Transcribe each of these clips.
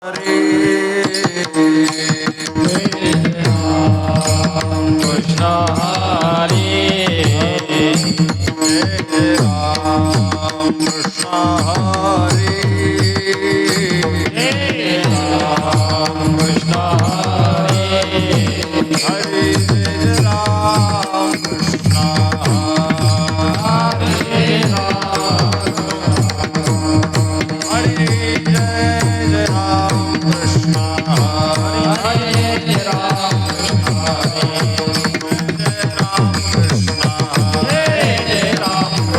Hare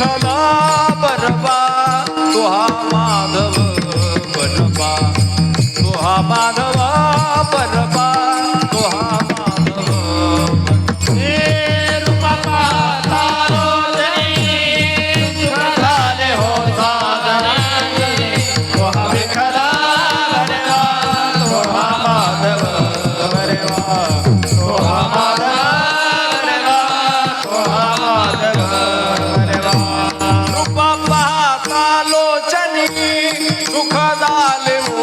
સદા પરવા તો હા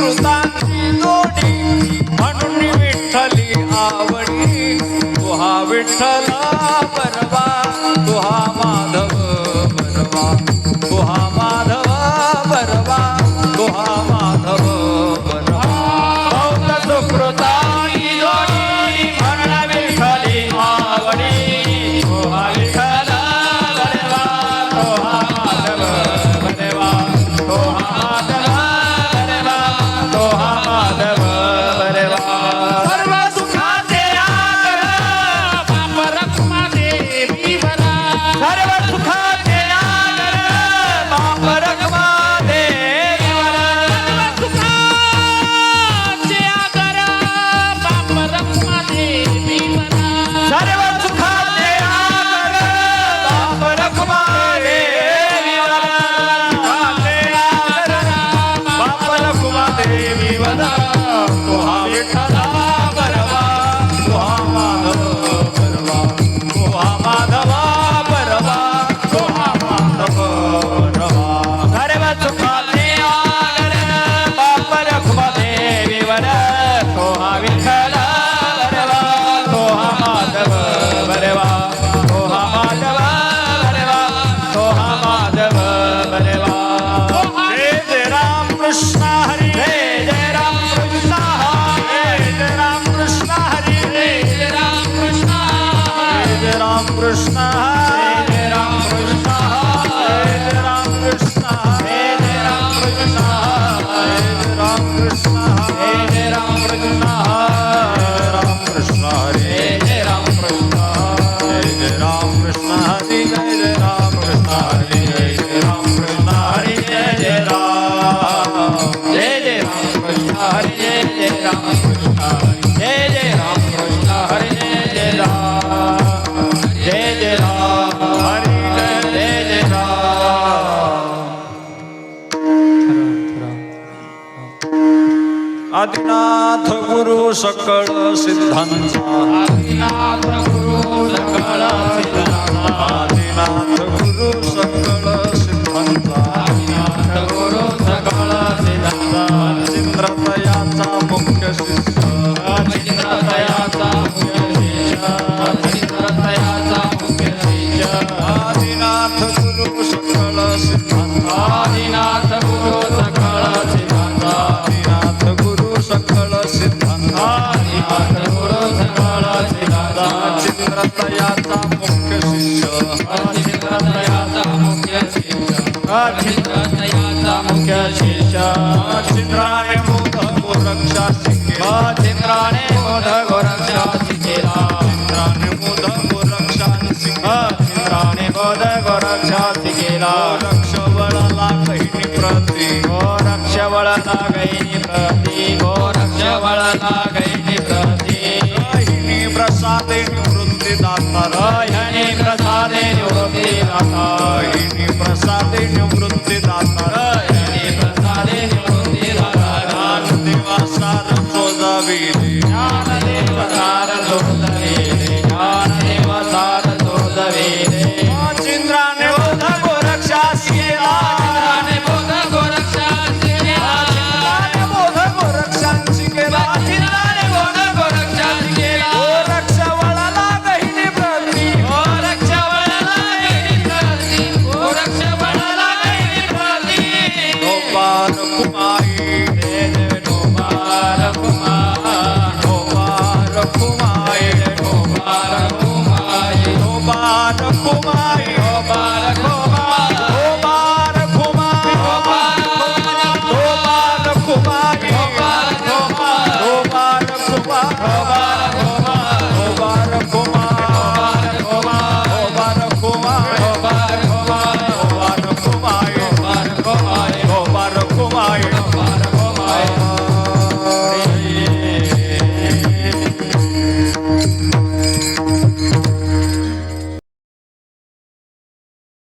कृष्णाची जोडी म्हणून विठ्ठली आवडी. तुहा विठ्ठला ದೇವಿ ವದಾ गुरु सकळ सिद्धांचा आदिनाथ गुरु सकळ सिद्धांचा आदिनाथ गुरु सकळ सिद्धांचा आदिनाथ गुरु सकळ सिद्धांत मुख्य शिष्य। चिंद्राने मोद गोरक्षा शिकेला चिंद्राने बोध गोरक्षा शिकेला मोद गोरक्षा गोरक्षा शिकेला रक्ष वळला वळला वळला प्रसादे निवृत्ती प्रसादे निवृत्ती दाता प्रसादे निवृत्ती